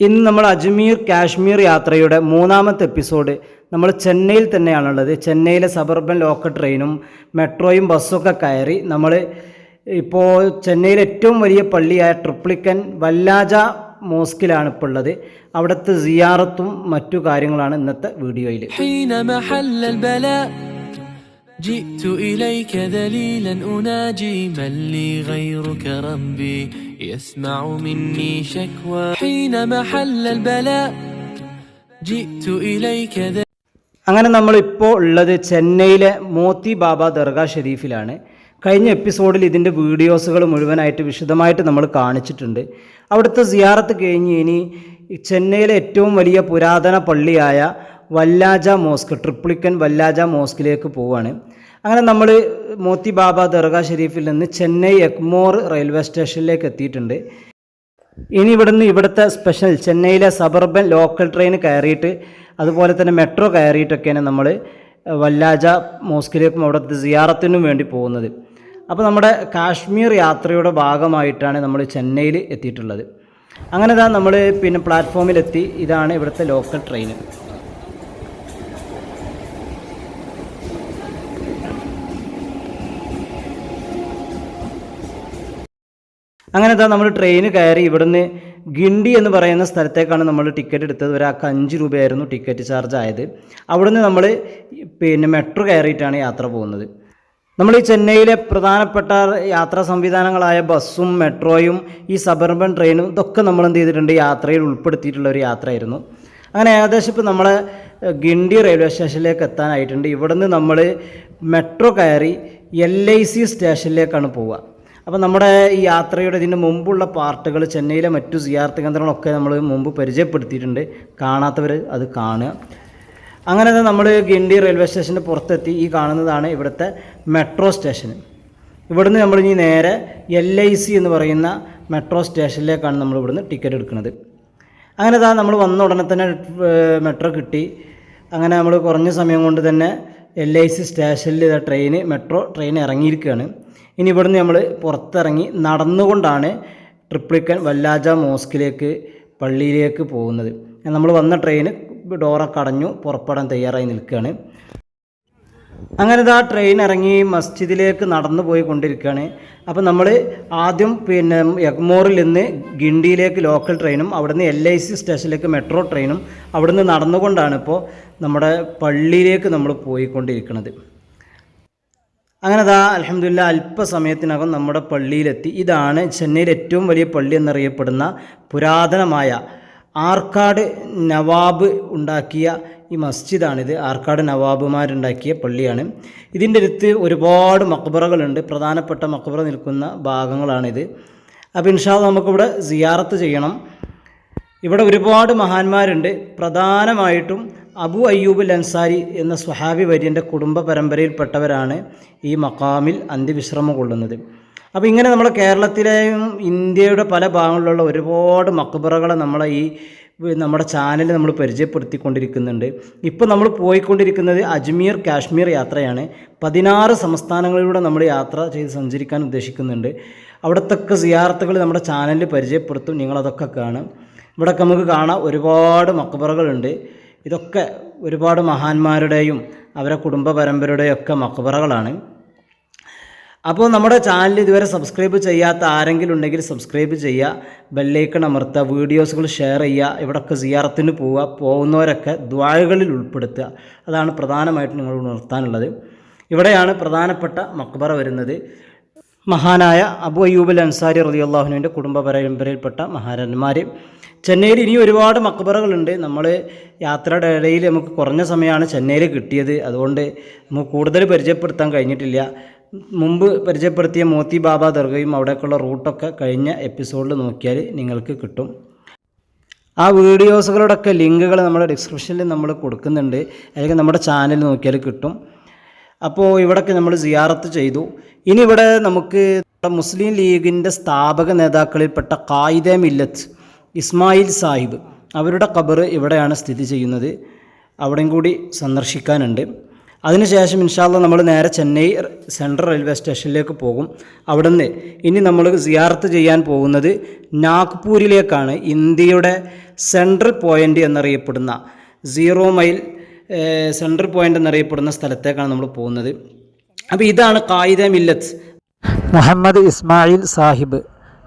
ഇന്ന് നമ്മൾ അജ്മീർ കാശ്മീർ യാത്രയുടെ മൂന്നാമത്തെ എപ്പിസോഡ് നമ്മൾ ചെന്നൈയിൽ തന്നെയാണുള്ളത്. ചെന്നൈയിലെ സബർബൻ ലോക്കൽ ട്രെയിനും മെട്രോയും ബസ്സൊക്കെ കയറി നമ്മൾ ഇപ്പോൾ ചെന്നൈയിലെ ഏറ്റവും വലിയ പള്ളിയായ ട്രിപ്ലിക്കൻ വല്ലാജ മോസ്കിലാണ് ഇപ്പോൾ ഉള്ളത്. അവിടുത്തെ സിയാറത്തും മറ്റു കാര്യങ്ങളാണ് ഇന്നത്തെ വീഡിയോയിൽ. جئت إليك ذليلا أناجي من لي غيرك ربي يسمع مني شكوى حين محل البلاء جئت إليك ذليلا അങ്ങനെ നമ്മളിപ്പോൾ ഉള്ളത് ചെന്നൈയിലെ മോത്തി ബാബ ദർഗ ഷെരീഫിലാണ് കഴിഞ്ഞ എപ്പിസോഡിൽ ഇതിൻ്റെ വീഡിയോസുകൾ മുഴുവനായിട്ട് വിശദമായിട്ട് നമ്മൾ കാണിച്ചിട്ടുണ്ട് അവിടുത്തെ സിയാറത്ത് കഴിഞ്ഞ് ഇനി ഈ ചെന്നൈയിലെ ഏറ്റവും വലിയ പുരാതന പള്ളിയായ വല്ലാജ മോസ്ക് ട്രിപ്ലിക്കൻ വല്ലാജ മോസ്കിലേക്ക് പോവുകയാണ് അങ്ങനെ നമ്മൾ മോത്തി ബാബ ദർഗ ഷെരീഫിൽ നിന്ന് ചെന്നൈ എഗ്മോർ റെയിൽവേ സ്റ്റേഷനിലേക്ക് എത്തിയിട്ടുണ്ട്. ഇനി ഇവിടുന്ന് ഇവിടുത്തെ സ്പെഷ്യൽ ചെന്നൈയിലെ സബർബൻ ലോക്കൽ ട്രെയിൻ കയറിയിട്ട് അതുപോലെ തന്നെ മെട്രോ കയറിയിട്ടൊക്കെയാണ് നമ്മൾ വല്ലാജ മോസ്കിലേക്കും അവിടുത്തെ സിയാറത്തിനും വേണ്ടി പോകുന്നത്. അപ്പോൾ നമ്മുടെ കാശ്മീർ യാത്രയുടെ ഭാഗമായിട്ടാണ് നമ്മൾ ചെന്നൈയിൽ എത്തിയിട്ടുള്ളത്. അങ്ങനെ നമ്മൾ പിന്നെ പ്ലാറ്റ്ഫോമിലെത്തി ഇതാണ് ഇവിടുത്തെ ലോക്കൽ ട്രെയിൻ അങ്ങനെ എന്താ നമ്മൾ ട്രെയിൻ കയറി ഇവിടുന്ന് ഗിണ്ടി എന്ന് പറയുന്ന സ്ഥലത്തേക്കാണ് നമ്മൾ ടിക്കറ്റ് എടുത്തത്. ഒരാൾക്ക് അഞ്ച് രൂപയായിരുന്നു ടിക്കറ്റ് ചാർജ് ആയത്. അവിടുന്ന് നമ്മൾ പിന്നെ മെട്രോ കയറിയിട്ടാണ് യാത്ര പോകുന്നത്. നമ്മൾ ഈ ചെന്നൈയിലെ പ്രധാനപ്പെട്ട യാത്രാ സംവിധാനങ്ങളായ ബസ്സും മെട്രോയും ഈ സബർബൻ ട്രെയിനും ഇതൊക്കെ നമ്മൾ എന്ത് ചെയ്തിട്ടുണ്ട് യാത്രയിൽ ഉൾപ്പെടുത്തിയിട്ടുള്ള ഒരു യാത്രയായിരുന്നു. അങ്ങനെ ഏകദേശം ഇപ്പോൾ നമ്മളെ ഗിണ്ടി റെയിൽവേ സ്റ്റേഷനിലേക്ക് എത്താനായിട്ടുണ്ട്. ഇവിടുന്ന് നമ്മൾ മെട്രോ കയറി എൽ ഐ സി സ്റ്റേഷനിലേക്കാണ് പോവുക. അപ്പോൾ നമ്മുടെ ഈ യാത്രയുടെ ഇതിന്റെ മുമ്പുള്ള പാർട്ടുകൾ ചെന്നൈയിലെ മറ്റു സിയാർത്ത് കേന്ദ്രങ്ങളൊക്കെ നമ്മൾ മുമ്പ് പരിചയപ്പെടുത്തിയിട്ടുണ്ട്. കാണാത്തവർ അത് കാണുക. അങ്ങനെ നമ്മൾ ഗിണ്ടി റെയിൽവേ സ്റ്റേഷന്റെ പുറത്തെത്തി ഈ കാണുന്നതാണ് ഇവിടുത്തെ മെട്രോ സ്റ്റേഷൻ. ഇവിടുന്ന് നമ്മൾ ഇനി നേരെ എൽ ഐ സി എന്ന് പറയുന്ന മെട്രോ സ്റ്റേഷനിലേക്കാണ് നമ്മൾ ഇവിടുന്ന് ടിക്കറ്റ് എടുക്കുന്നത്. അങ്ങനെ ഇതാ നമ്മൾ വന്ന ഉടനെ തന്നെ മെട്രോ കിട്ടി. അങ്ങനെ നമ്മൾ കുറഞ്ഞ സമയം കൊണ്ട് തന്നെ എൽ ഐ സി സ്റ്റേഷനിൽ ഇതാ ട്രെയിന് മെട്രോ ട്രെയിൻ ഇറങ്ങിയിരിക്കുകയാണ്. ഇനി ഇവിടുന്ന് നമ്മൾ പുറത്തിറങ്ങി നടന്നുകൊണ്ടാണ് ട്രിപ്ലിക്കൻ വല്ലാജ മോസ്കിലേക്ക് പള്ളിയിലേക്ക് പോകുന്നത്. നമ്മൾ വന്ന ട്രെയിൻ ഡോറൊക്കെ അടഞ്ഞു പുറപ്പെടാൻ തയ്യാറായി നിൽക്കുകയാണ്. അങ്ങനെ ഇതാ ട്രെയിൻ ഇറങ്ങി മസ്ജിദിലേക്ക് നടന്നു പോയി കൊണ്ടിരിക്കുകയാണ് അപ്പോൾ നമ്മൾ ആദ്യം പിന്നെ എഗ്മോറിൽ നിന്ന് ഗിണ്ടിയിലേക്ക് ലോക്കൽ ട്രെയിനും അവിടുന്ന് എൽ ഐ സി സ്റ്റേഷനിലേക്ക് മെട്രോ ട്രെയിനും അവിടുന്ന് നടന്നുകൊണ്ടാണ് ഇപ്പോൾ നമ്മുടെ പള്ളിയിലേക്ക് നമ്മൾ പോയിക്കൊണ്ടിരിക്കുന്നത് അങ്ങനെ ദാ അലഹമില്ല അല്പസമയത്തിനകം നമ്മുടെ പള്ളിയിലെത്തി. ഇതാണ് ചെന്നൈയിലെ ഏറ്റവും വലിയ പള്ളി എന്നറിയപ്പെടുന്ന പുരാതനമായ ആർക്കാട് നവാബ് ഉണ്ടാക്കിയ ഈ മസ്ജിദാണിത്. ആർക്കാട് നവാബുമാരുണ്ടാക്കിയ പള്ളിയാണ്. ഇതിന്റെ അടുത്ത് ഒരുപാട് മക്ബറകളുണ്ട്. പ്രധാനപ്പെട്ട മക്ബറ നിൽക്കുന്ന ഭാഗങ്ങളാണിത്. അപ്പോൾ ഇൻഷാദ് നമുക്കിവിടെ സിയാറത്ത് ചെയ്യണം. ഇവിടെ ഒരുപാട് മഹാന്മാരുണ്ട്. പ്രധാനമായിട്ടും അബു അയ്യൂബുൽ അൻസാരി എന്ന സ്വഹാബി വര്യന്റെ കുടുംബ പരമ്പരയിൽപ്പെട്ടവരാണ് ഈ മക്കാമിൽ അന്ത്യവിശ്രമം കൊള്ളുന്നത്. അപ്പോൾ ഇങ്ങനെ നമ്മുടെ കേരളത്തിലെയും ഇന്ത്യയുടെ പല ഭാഗങ്ങളിലുള്ള ഒരുപാട് മക്ബറകളെ നമ്മളെ ഈ നമ്മുടെ ചാനൽ നമ്മൾ പരിചയപ്പെടുത്തിക്കൊണ്ടിരിക്കുന്നുണ്ട്. ഇപ്പോൾ നമ്മൾ പോയിക്കൊണ്ടിരിക്കുന്നത് അജ്മീർ കാശ്മീർ യാത്രയാണ്. പതിനാറ് സംസ്ഥാനങ്ങളിലൂടെ നമ്മൾ യാത്ര ചെയ്ത് സഞ്ചരിക്കാൻ ഉദ്ദേശിക്കുന്നുണ്ട്. അവിടത്തൊക്കെ സിയാർത്തുകൾ നമ്മുടെ ചാനലിൽ പരിചയപ്പെടുത്തും. നിങ്ങളതൊക്കെ കാണും. ഇവിടെയൊക്കെ നമുക്ക് കാണാം ഒരുപാട് മക്ബറകളുണ്ട്. ഇതൊക്കെ ഒരുപാട് മഹാന്മാരുടെയും അവരെ കുടുംബ പരമ്പരയുടെയും ഒക്കെ മക്ബറകളാണ്. അപ്പോൾ നമ്മുടെ ചാനൽ ഇതുവരെ സബ്സ്ക്രൈബ് ചെയ്യാത്ത ആരെങ്കിലും ഉണ്ടെങ്കിൽ സബ്സ്ക്രൈബ് ചെയ്യുക ബെല്ലൈക്കൺ അമർത്തുക വീഡിയോസുകൾ ഷെയർ ചെയ്യുക ഇവിടൊക്കെ സിയാറത്തിന് പോവുക പോകുന്നവരൊക്കെ ദ്വാഴകളിൽ ഉൾപ്പെടുത്തുക. അതാണ് പ്രധാനമായിട്ട് നിങ്ങൾ ഉണർത്താനുള്ളത്. ഇവിടെയാണ് പ്രധാനപ്പെട്ട മക്ബറ വരുന്നത്. മഹാനായ അബു അയ്യൂബൽ അൻസാരി റളിയല്ലാഹുവിന്റെ കുടുംബ പരമ്പരയിൽപ്പെട്ട മഹാരന്മാർ ചെന്നൈയിൽ ഇനി ഒരുപാട് മക്ബറകളുണ്ട്. നമ്മൾ യാത്രയുടെ ഇടയിൽ നമുക്ക് കുറഞ്ഞ സമയമാണ് ചെന്നൈയിൽ കിട്ടിയത്. അതുകൊണ്ട് നമുക്ക് കൂടുതൽ പരിചയപ്പെടുത്താൻ കഴിഞ്ഞിട്ടില്ല. മുമ്പ് പരിചയപ്പെടുത്തിയ മോത്തി ബാബ ദർഗയും അവിടേക്കുള്ള റൂട്ടൊക്കെ കഴിഞ്ഞ എപ്പിസോഡിൽ നോക്കിയാൽ നിങ്ങൾക്ക് കിട്ടും. ആ വീഡിയോസുകളുടെയൊക്കെ ലിങ്കുകൾ നമ്മുടെ ഡിസ്ക്രിപ്ഷനിൽ നമ്മൾ കൊടുക്കുന്നുണ്ട്. അല്ലെങ്കിൽ നമ്മുടെ ചാനൽ നോക്കിയാൽ കിട്ടും. അപ്പോൾ ഇവിടെയൊക്കെ നമ്മൾ സിയാറത്ത് ചെയ്തു. ഇനി ഇവിടെ നമുക്ക് മുസ്ലിം ലീഗിന്റെ സ്ഥാപക നേതാക്കളിൽപ്പെട്ട കായിദ മില്ലത്ത്. ഇസ്മായിൽ സാഹിബ് അവരുടെ ഖബർ ഇവിടെയാണ് സ്ഥിതി ചെയ്യുന്നത്. അവിടെയും കൂടി സന്ദർശിക്കാനുണ്ട്. അതിനുശേഷം ഇൻഷാല്ല നമ്മൾ നേരെ ചെന്നൈ സെൻട്രൽ റെയിൽവേ സ്റ്റേഷനിലേക്ക് പോകും. അവിടെ നിന്ന് ഇനി നമ്മൾ സിയാർത്ത് ചെയ്യാൻ പോകുന്നത് നാഗ്പൂരിലേക്കാണ്. ഇന്ത്യയുടെ സെൻട്രൽ പോയിന്റ് എന്നറിയപ്പെടുന്ന സീറോ മൈൽ സെൻട്രൽ പോയിന്റ് എന്നറിയപ്പെടുന്ന സ്ഥലത്തേക്കാണ് നമ്മൾ പോകുന്നത്. അപ്പോൾ ഇതാണ് കായിദ മില്ലത്ത്. മുഹമ്മദ് ഇസ്മായിൽ സാഹിബ്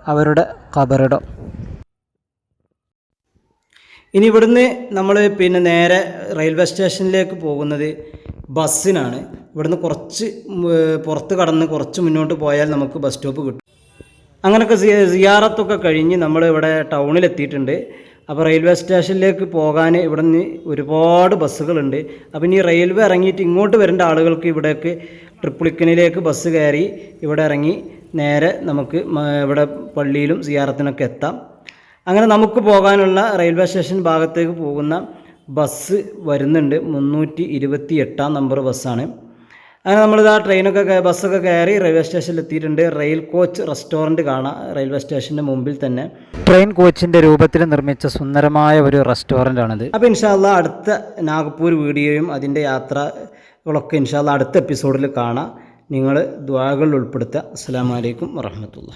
അവരുടെ ഖബറിടം. ഇനി ഇവിടുന്ന് നമ്മൾ പിന്നെ നേരെ റെയിൽവേ സ്റ്റേഷനിലേക്ക് പോകുന്നത് ബസ്സിനാണ്. ഇവിടുന്ന് കുറച്ച് പുറത്ത് കടന്ന് കുറച്ച് മുന്നോട്ട് പോയാൽ നമുക്ക് ബസ് സ്റ്റോപ്പ് കിട്ടും. അങ്ങനെയൊക്കെ സിയാറത്തൊക്കെ കഴിഞ്ഞ് നമ്മൾ ഇവിടെ ടൗണിലെത്തിയിട്ടുണ്ട്. അപ്പോൾ റെയിൽവേ സ്റ്റേഷനിലേക്ക് പോകാൻ ഇവിടെ നിന്ന് ഒരുപാട് ബസ്സുകളുണ്ട്. അപ്പം ഇനി റെയിൽവേ ഇറങ്ങിയിട്ട് ഇങ്ങോട്ട് വരേണ്ട ആളുകൾക്ക് ഇവിടേക്ക് ട്രിപ്പിളിക്കനിലേക്ക് ബസ് കയറി ഇവിടെ ഇറങ്ങി നേരെ നമുക്ക് ഇവിടെ പള്ളിയിലും സിയാറത്തിനൊക്കെ എത്താം. അങ്ങനെ നമുക്ക് പോകാനുള്ള റെയിൽവേ സ്റ്റേഷൻ ഭാഗത്തേക്ക് പോകുന്ന ബസ് വരുന്നുണ്ട്. മുന്നൂറ്റി ഇരുപത്തി എട്ടാം നമ്പർ ബസ്സാണ്. അങ്ങനെ നമ്മളിത് ആ ട്രെയിനൊക്കെ ബസ്സൊക്കെ കയറി റെയിൽവേ സ്റ്റേഷനിൽ എത്തിയിട്ടുണ്ട്. റെയിൽ കോച്ച് റെസ്റ്റോറന്റ് കാണാം റെയിൽവേ സ്റ്റേഷന്റെ മുമ്പിൽ തന്നെ. ട്രെയിൻ കോച്ചിന്റെ രൂപത്തിൽ നിർമ്മിച്ച സുന്ദരമായ ഒരു റെസ്റ്റോറന്റ് ആണിത് അപ്പോൾ ഇൻഷാല്ല അടുത്ത നാഗ്പൂർ വീഡിയോയും അതിന്റെ യാത്രകളൊക്കെ ഇൻഷാല്ല അടുത്ത എപ്പിസോഡിൽ കാണാം. നിങ്ങൾ ദ്വാകൾ ഉൾപ്പെടുത്തുക. അസ്സാം വലൈക്കും വറഹമത്തുള്ള